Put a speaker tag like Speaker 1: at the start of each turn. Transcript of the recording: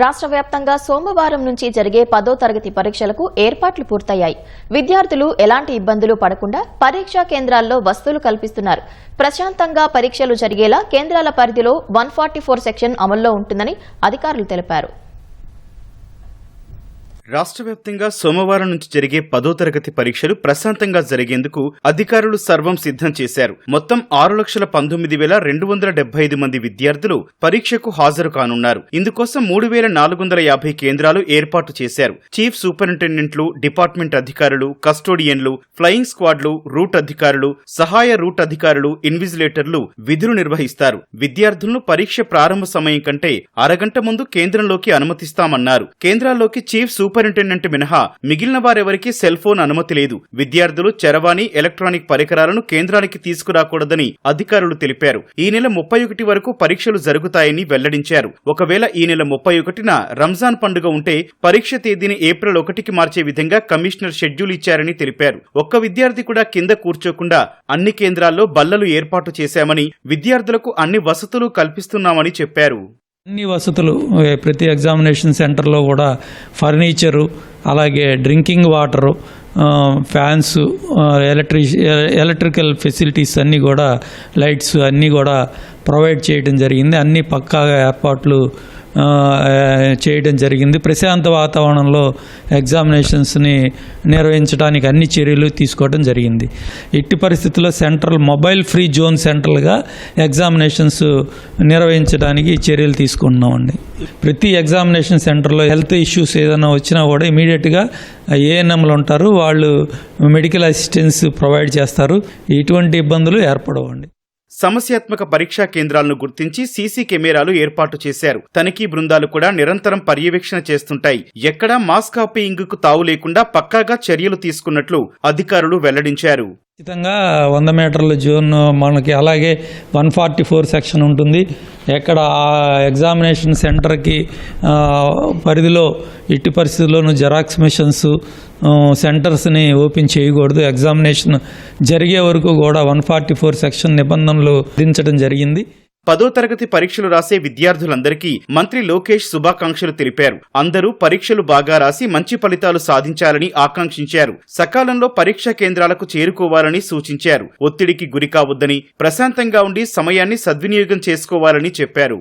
Speaker 1: రాష్ట్ర వ్యాప్తంగా సోమవారం నుంచి జరిగే పదో తరగతి పరీక్షలకు ఏర్పాట్లు పూర్తయ్యాయి. విద్యార్థులు ఎలాంటి ఇబ్బందులు పడకుండా పరీక్షా కేంద్రాల్లో వసతులు కల్పిస్తున్నారు. ప్రశాంతంగా పరీక్షలు జరిగేలా కేంద్రాల పరిధిలో వన్ సెక్షన్ అమల్లో ఉంటుందని అధికారులు తెలిపారు.
Speaker 2: రాష్ట్ర వ్యాప్తంగా సోమవారం నుంచి జరిగే పదో తరగతి పరీక్షలు ప్రశాంతంగా జరిగేందుకు అధికారులు సర్వం సిద్ధం చేశారు. మొత్తం ఆరు లక్షల పంతొమ్మిది వేల రెండు వందల డెబ్బై ఐదు మంది విద్యార్థులు పరీక్షకు హాజరు కానున్నారు. ఇందుకోసం మూడు వేల నాలుగు వందల యాభై కేంద్రాలు ఏర్పాటు చేశారు. చీఫ్ సూపరింటెండెంట్లు డిపార్ట్మెంట్ అధికారులు కస్టోడియన్లు ఫ్లయింగ్ స్క్వాడ్లు రూట్ అధికారులు సహాయ రూట్ అధికారులు ఇన్విజిలేటర్లు విధులు నిర్వహిస్తారు. విద్యార్థులను పరీక్ష ప్రారంభ సమయం కంటే అరగంట ముందు కేంద్రంలోకి అనుమతిస్తామన్నారు. కేంద్రాల్లోకి చీఫ్ సూపరింటెండెంట్ మినహా మిగిలిన వారెవరికీ సెల్ ఫోన్ అనుమతి లేదు. విద్యార్థులు చరవాణి ఎలక్ట్రానిక్ పరికరాలను కేంద్రానికి తీసుకురాకూడదని అధికారులు తెలిపారు. ఈ నెల ముప్పై ఒకటి వరకు పరీక్షలు జరుగుతాయని వెల్లడించారు. ఒకవేళ ఈ నెల ముప్పై ఒకటిన రంజాన్ పండుగ ఉంటే పరీక్ష తేదీని ఏప్రిల్ ఒకటికి మార్చే విధంగా కమిషనర్ షెడ్యూల్ ఇచ్చారని తెలిపారు. ఒక్క విద్యార్థి కూడా కింద కూర్చోకుండా అన్ని కేంద్రాల్లో బల్లలు ఏర్పాటు చేశామని విద్యార్థులకు అన్ని వసతులు కల్పిస్తున్నామని చెప్పారు.
Speaker 3: అన్ని వసతులు ప్రతి ఎగ్జామినేషన్ సెంటర్లో కూడా ఫర్నిచరు అలాగే డ్రింకింగ్ వాటరు ఫ్యాన్స్ ఆ, ఎలక్ట్రి ఎలక్ట్రికల్ ఫెసిలిటీస్ అన్నీ కూడా లైట్స్ అన్నీ కూడా ప్రొవైడ్ చేయడం జరిగింది. అన్ని పక్కాగా ఏర్పాట్లు చేయడం జరిగింది. ప్రశాంత వాతావరణంలో ఎగ్జామినేషన్స్ని నిర్వహించడానికి అన్ని చర్యలు తీసుకోవడం జరిగింది. ఎట్టి పరిస్థితుల్లో సెంట్రల్ మొబైల్ ఫ్రీ జోన్ సెంట్రల్గా ఎగ్జామినేషన్స్ నిర్వహించడానికి చర్యలు తీసుకుంటున్నామండి. ప్రతి ఎగ్జామినేషన్ సెంటర్లో హెల్త్ ఇష్యూస్ ఏదైనా వచ్చినా కూడా ఇమీడియట్గా ఏఎన్ఎంలు ఉంటారు. వాళ్ళు మెడికల్ అసిస్టెన్స్ ప్రొవైడ్ చేస్తారు. ఎటువంటి ఇబ్బందులు ఏర్పడవండి.
Speaker 2: సమస్యాత్మక పరీక్షా కేంద్రాలను గుర్తించి సీసీ కెమెరాలు ఏర్పాటు చేశారు. తనిఖీ బృందాలు కూడా నిరంతరం పర్యవేక్షణ చేస్తుంటాయి. ఎక్కడా మాస్ కాపీయింగ్కు తావు లేకుండా పక్కాగా చర్యలు తీసుకున్నట్లు అధికారులు వెల్లడించారు.
Speaker 3: ఖచ్చితంగా వంద మీటర్ల జోన్ మనకి అలాగే వన్ ఫార్టీ ఫోర్ సెక్షన్ ఉంటుంది. ఎక్కడ ఆ ఎగ్జామినేషన్ సెంటర్కి పరిధిలో ఎట్టి పరిస్థితుల్లోనూ జెరాక్స్ మిషన్స్ సెంటర్స్ని ఓపెన్ చేయకూడదు. ఎగ్జామినేషన్ జరిగే వరకు కూడా వన్ ఫార్టీ ఫోర్ సెక్షన్ నిబంధనలు విధించడం జరిగింది.
Speaker 2: పదో తరగతి పరీక్షలు రాసే విద్యార్థులందరికీ మంత్రి లోకేష్ శుభాకాంక్షలు తెలిపారు. అందరూ పరీక్షలు బాగా రాసి మంచి ఫలితాలు సాధించాలని ఆకాంక్షించారు. సకాలంలో పరీక్షా కేంద్రాలకు చేరుకోవాలని సూచించారు. ఒత్తిడికి గురికావద్దని ప్రశాంతంగా ఉండి సమయాన్ని సద్వినియోగం చేసుకోవాలని చెప్పారు.